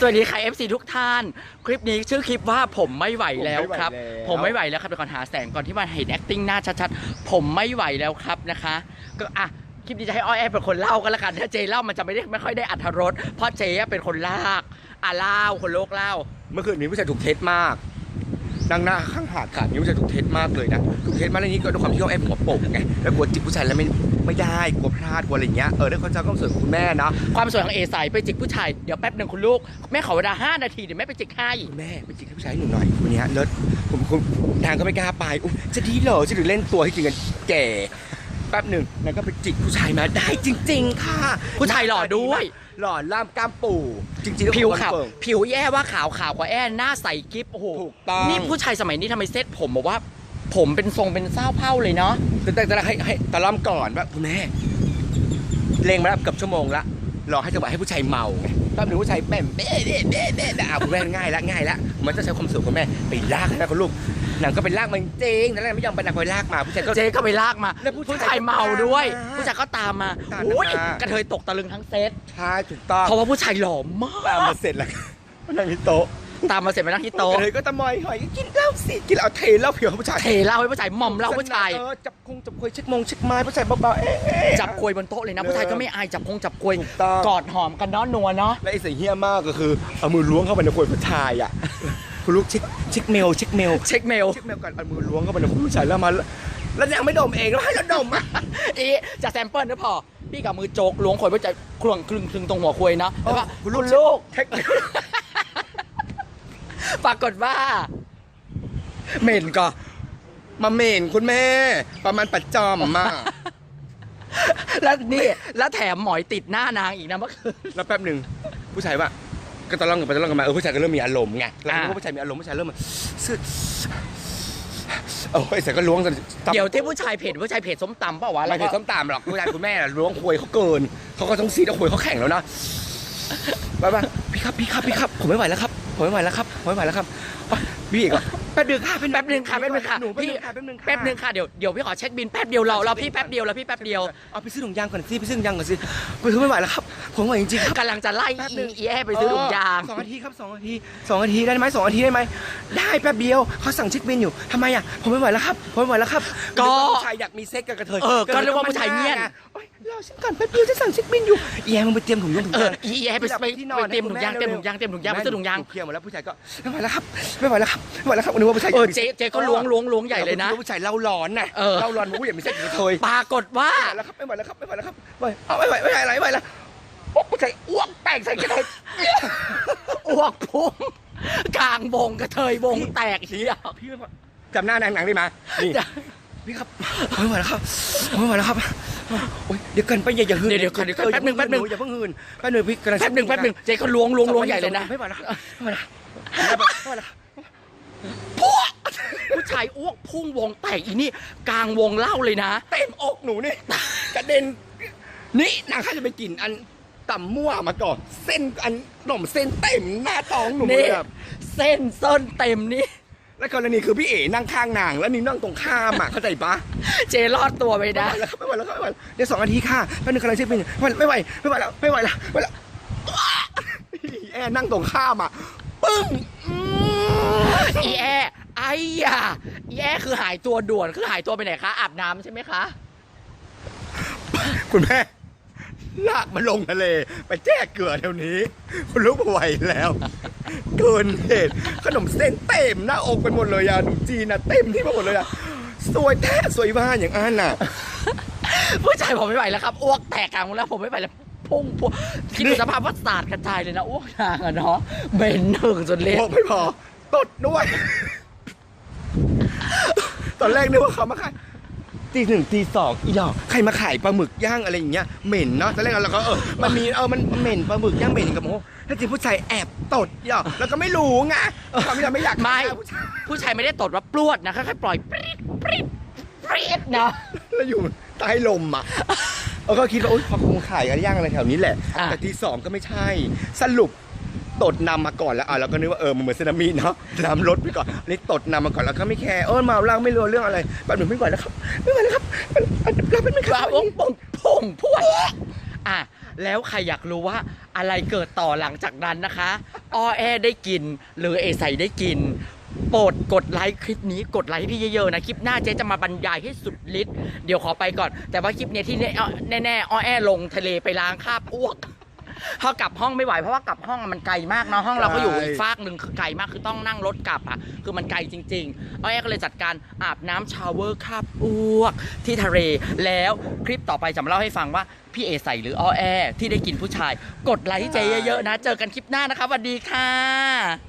สวัสดีค่ะ FC ทุกท่าน คลิปนี้ชื่อคลิปว่าผมไม่ไหวแล้วครับผผมมไม่ไม่ไหไหววแล้วครับเดี๋ยวก่อนหาแสงก่อนที่มาเห็น acting หน้าชัดๆ ผมไม่ไหวแล้วครับนะคะ ก็อะคลิปนี้จะให้อ้อยแอเป็นคนเล่ากันละกันถ้าเจเล่ามันจะไม่ได้ไม่ค่อยได้อัธรสเพราะเจเป็นคนลากอะเล่าคนโลกเล่า เมื่อคืนนี้ผู้ชายถูกเทสมาก นั่งหน้าข้างหาดขาดนี้ผู้ชายถูกเทสมากเลยนะถูกเทสมากเลยนี่ก็ด้วยความที่เขาแอบหัวโป่งไงแล้วกลัวจิกผู้ชายแล้วไม่ไม่ได้กลัวพลาดกลัวอะไรอย่างเงี้ยเออแล้วเขาจะก็สวยของคุณแม่นะความสวยของเอใสไปจิกผู้ชายเดี๋ยวแป๊บหนึ่งคุณลูกแม่ขอเวลาห้านาทีเดี๋ยวแม่ไปจิกให้คุณแม่ไปจิกให้ผู้ชายหนูหน่อยวันเนี้ยเลิศผมผมนางก็ไม่กล้าไปอุ๊ยจะดีเหรอจะหรือเล่นตัวให้จริงกันแก่ แป๊บหนึ่งนางก็ไปจิกผู้ชายมาได้จริง ๆ ค่ะ ผู้ชายหล่อด้วย หล่อล่ามกล้ามปู่ จริงๆแล้วผิวคอนขาวเฟิร์ม ผิวแย่ว่าขาวขาวกว่าแอ้หน้าใสกิ๊บโอ้โหถูกต้อง นี่ผู้ชายสมัยนี้ทำไมเซ็ตผมบอกว่า ผมเป็นทรงเป็นเศร้าเผ้าเลยเนาะคือแต่แต่ให้ให้ตะล่อมก่อนว่าคุณแม่เลงมาแล้วเกือบชั่วโมงละรอให้จังหวะให้ผู้ชายเมาไง แป๊บหนึงผู้ชายแปมเบ๊ะเบ๊ะเบ๊ะเบ๊ะเอะคุณแม่ง่ายละง่ายละมันจะใช้ความสุขคุณแม่ไปลากนะคุณลูกนางก็ไปลากมันจริงแต่แล้วไม่ยอมไปนางไปลากมาผู้ชายก็เจ๊ก็ไปลากมาแล้วผู้ชายผู้ชายเมาด้วย ผู้ชายก็ตามมาตามมา โอ้ยกระเทยตกตะลึงทั้งเซตใช่ถูกต้องเพราะว่าผู้ชายหล่อมากตามมาเสร็จแล้วมานั่งที่โต๊ะ ตามมาเสร็จมานั่งที่โต๊ะโต๊ะเลยก็ตะมอยหอยกินเหล้าสิกินเหล้าเทเหล้าเผียวให้ผู้ชายเทเหล่าให้ผู้ชายหม่อมเหล่าผู้ชายเออจับคงจับควยเช็คมงเช็คไม้ผู้ชายเบาๆเอ๊ะเอ๊ะจับควยบนโต๊ะเลยนะผู้ชายก็ไม่อายจับคงจับควยถูกต้องกอดหอมกันเนาะนัวเนาะและไอ้สิ่งเฮี้ยมากก็คือเอามือล้วงเข้าไปในควยผู้ชายอะคุณลูกเช็คเช็คเมลเช็คเมลเช็คเมลเช็คเมลก่อนเอามือล้วงเข้าไปในควยผู้ชายแล้วมาแล้วยังไม่ดมเองแล้วให้เราดมอะอีจะแซมเปิลนะพอพี่กับมือโจกล้วงควยผู้ชายคลวงคลึงคลึงตรงหัวควยเนาะแล้วก็คุณลูกเช็ค ปรากฏว่าเหม็นก็ มาเมนคุณแม่ ประมาณปัดจอมมาแล้วนี่ แล้วแถมหมอยติดหน้านางอีกนะเมื่อคืน แล้วแป๊บหนึ่งผู้ชายว่าก็ตะล่องกันไปตะล่องกันมาเออผู้ชายก็เริ่มมีอารมณ์ไงแล้วอ่าผู้ชายมีอารมณ์ผู้ชายเริ่มมาซึดโอ้ยใส่ก็ล้วงจนตับเดี๋ยวที่ผู้ชายเพจผู้ชายเพจส้มตำเปล่าวะไม่แล้วเคก็ยส้มตามหรอกผู้ชายคุณแม่น่ะล้วงควยเขาเกินเขาก็ต้องซีดเอาควยเขาแข่งแล้วนะไปไปพี่ครับพี่ครับพี่ครับ ผมไม่ไหวแล้วครับ ผมไม่ไหวแล้วครับผมไม่ไหวแล้วครับไปพี่เอกก็ แป๊บเดียวค่ะแป๊บหนึ่งค่ะแป๊บหนึ่งค่ะหนูแป๊บพี่หนึงค่ะแป๊บหนึงค่ะแป๊บหนึ่งค่ะเดี๋ยวเดี๋ยวพี่ขอเช็คบินแป๊บเดียวเราเราพี่แป๊บเดียวแล้วพี่แป๊บเดียวเอาไปซื้อถุงยางก่อนสิไปซื้อถุงยางก่อนสิไปซื้อไม่ไหวแล้วครับ ผมไม่ไหวจริงๆครับกำลังจะไล่แป๊บหนึ่อีงอีแอไปซื้อถุงยางสองนาทีครับสองนาทีสองนาทีได้ไหมสองนาทีได้ไหมได้แป๊บเดียวเขาสั่งเช็คบินอยู่ทำไมอะผมไม่ไหวแล้วครับผมไม่ไหวแล้วครับก็นึว่าผู้ชายอยากมีเซ็กกับกระเทยเออก็เรียกว่าผู้ชายเงียบโอ๊ยรอฉันก่อนแป๊บเดียวจะสั่งเช็คบินอยู่แย่มึงไปเตรียมถุงยางถุงางเอยออีแอไปไปที่ไปเตรียมถุงยางเตรียมถุงยางเตรียมถุงยางไปซื้อถุงยางเคลียร์หมดแล้วผู้ชายก็ไม่ไหวแล้วครับไม่ไหวแล้วครับไม่ไหวแล้วครับนึกว่าผู้ชายเออเจ๊เจ๊ก็ล้วงล้วงล้วงใหญ่เลยนะผู้ชายเล่าร้อนน่ะเออ เล่าร้อนว่าผู้หญิงมีเซ็กกับกระเทยปรากฏว่า ไม่ไหวแล้วครับไม่ไหวแล้วครับไม่ไหวแล้วครับไม่เอาไม่ไหวไม่ไหวอะไรไม่ไหวแล้วโอ้ผู้ชายอ้วกแตกใส่กระเทยอ้วกพุ่งกลางวงกระเทยวงแตกเฮียพี่ไม่พอจำหน้านางหนังได้ไหมนี่พี่ครับผมไม่ไหวแล้วครับผมไม่ไหวแล้วครับโอ๊ยเดี๋ยวกันไปอย่าอย่าหืนเดี๋ยวเดี๋ยวก่อนเดี๋ยวก่อนแป๊บหนึ่งแป๊บหนึ่งอย่าเพิ่งหืนแป๊บหนึ่งพี่กำลังแป๊บหนึ่งแป๊บหนึ่งเจ๊ก็ล้วงล้วงล้วงใหญ่เลยนะไม่ไหวแล้วครับไม่ไหวแล้วไม่ไหวแล้ว พวกผู้ชายอ้วกพุ่งวงแตกอีนี่ กลางวงเล่าเลยนะ เต็มอกหนูนี่ กระเด็น นี่นางข้าจะไปกินอันต่ำมั่วมาก่อน เส้นอันขนมเส้นเต็มหน้าท้องหนูเลนี่ยอะเส้นเส้นเต็มนี่แล้วกรณีคือพี่เอ๋นั่งข้างนาง แล้วนี่นั่งตรงข้ามอะเข้าใจปะเจรอดตัวไปไม่ไหนะวแล้วครับไม่ไหวแล้วครับไม่ไหวแล้วเดี๋ยวสองนาทีค่ะแป๊บนึงกำลังเช็คบินอยู่ไม่ไหวไม่ไหวแล้วไม่ไหวแล้วไม่ไหวแล้วแอร์นั่งตรงข้ามอะปึ้งอืมอีแอไอ้ยาอีแอคือหายตัวด่วนคือหายตัวไปไหนคะอาบน้ำใช่ไหมคะ คุณแม่ ลากมันลงทะเล ไปแจ้เกลือเดี๋ยวนี้คุณรู้ไหวแล้ว เกินเหตุขนมเส้นเต็มหน้าอกไปหมดเลยอะหนุ่มจีนอะเต็มที่ไปหมดเลยอะสวยแท้สวยบ้านอย่างอันน่ะ ผู้ชายผมไม่ไหวแล้วครับอ้วกแตกกลางวงแล้วผมไม่ไหวแล้วพุ่งพุ่งคิดดูสภาพว่าสาดกระจายเลยนะอ้วกนางอะเนาะเบนหนึ่งจนเละ บอกไม่พอตดด้วยต อนแรกนึกว่าเขามาขายตีหนึ่งตีสองอีหลอกใครมาขายปลาหมึกย่างอะไรอย่างเงี้ยเหม็นเนาะตอนแรกเราก็เออมันมีเออมันเหม็นปลาหมึกย่างเหม็นกับโมถ้าจริงผู้ชายแอบตดอีหลอกแล้วก็ไม่รู้ไงความที่เราไม่อยากไม่ฆ่าผู้ชายผู้ชายไม่ได้ตดว่าปลวดนะแค่ๆปล่อยปรี๊ดปรี๊ดปรี๊ดนะแล้วอยู่ใต้ลมอะเราก็คิดว่าอุ้ยเขาคงขายอะไรย่างอะไรแถวนี้แหละอะแต่ตีสองก็ไม่ใช่สรุป ตดนำมาก่อนแล้วอะเราก็นึกว่าเออมันเหมือนสึนามิเนาะนำรถไปก่อนอันนี่ตดนำมาก่อนแล้วก็ไม่แคร์เออเมาเหล้าไม่รู้เรื่องอะไรแบบหนูไม่ไหวแล้วครับไม่ไหวแล้วครับมันมันเราเป็นไม่คว่ารับอ้วกปุ่งพุ่งพวดอะแล้วใครอยากรู้ว่าอะไรเกิดต่อหลังจากนั้นนะคะอ้อแอได้กิน หรือเอใส่ได้กิน โปรดกดไลค์คลิปนี้กดไลค์ให้พี่เยอะๆนะ คลิปหน้าเจ๊จะมาบรรยายให้สุดฤทธิ์เดี๋ยวขอไปก่อน แต่ว่าคลิปเนี้ยที่แน่แน่ๆอ้อแอลงทะเลไปล้างคราบอ้วก ถ้ากลับห้องไม่ไหวเพราะว่ากลับห้องมันไกลมากเนาะห้องเราก็อยู่อีกฟากหนึ่งคือไกลมากคือต้องนั่งรถกลับอะคือมันไกลจริงๆอ้อแอก็เลยจัดการอาบน้ำชาวเวอร์คราบอ้วกที่ทะเลแล้วคลิปต่อไปจะมาเล่าให้ฟังว่าพี่เอใส่หรืออ้อแอที่ได้กินผู้ชาย กดไลค์ให้เจเยอะๆนะ เจอกันคลิปหน้านะคะสวัสดีค่ะ